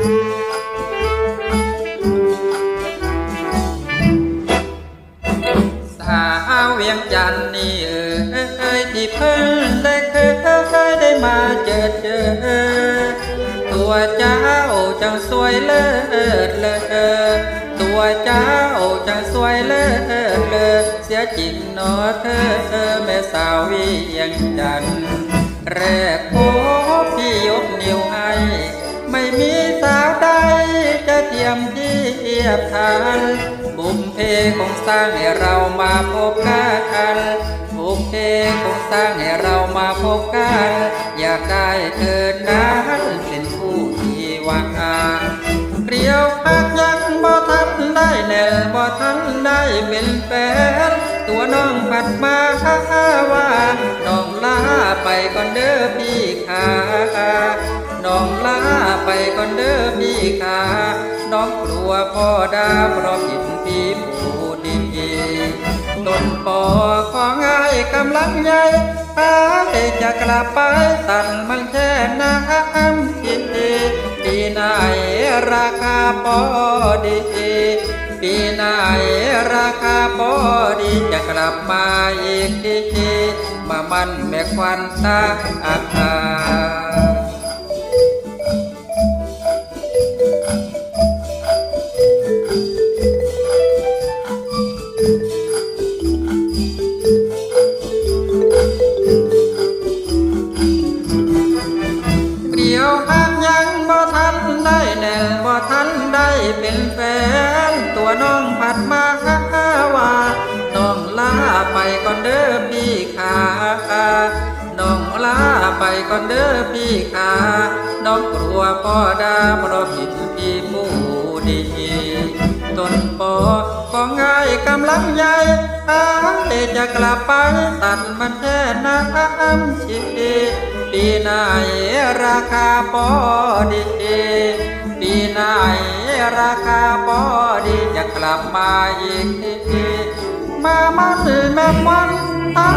สาวเวียงจันนี่เอ้ยที่เพิ่งได้เคยเคยได้มาเจอเจอ ตัวเจ้าจังสวยเลิศเลิศตัวเจ้าจังสวยเลิศเลิศเสียจริงเนาะเธอแม่สาวเวียงจันแรกโคพี่ยกนิ้วใจะเทียมเทียบทันบุมเพคงสร้างให้เรามาพบกันบุมเพคงสร้างให้เรามาพบกัน อยากได้เธอนั้นเป็นผู้ที่วางอาเกลียวพักยังบ่ทันได้แน่บ่ทันได้เป็นแฟนตัวน้องผัดมาว่าน้องลาไปก่อนเด้อพี่ขา พ่อดาเพราะผิดพี่ผู้ดีต้นปอของ่ายกำลังใหญ่อายจะกลับไปตัดมันแค่น้ำกินปีไหนราคาพอดีปีไหนราคาพอดีจะกลับมาอีกทีมามันแม่ควันตาอาคา เป็นแฟน ตัวน้องผัดมาว่าน้องลาไปก่อนเด้อพี่ขาน้องลาไปก่อนเด้อพี่ขาน้องกลัวพ่อดาเพราะผิดพี่ผู้ดีต้นปอก็ง่ายกำลังใหญ่อายจะกลับไปตัดมันแค่น้ำชีปีไหนราคาพอดีปีไหน ราคาพอดีจะกลับมาอีกทีมามาสิแม่มันตา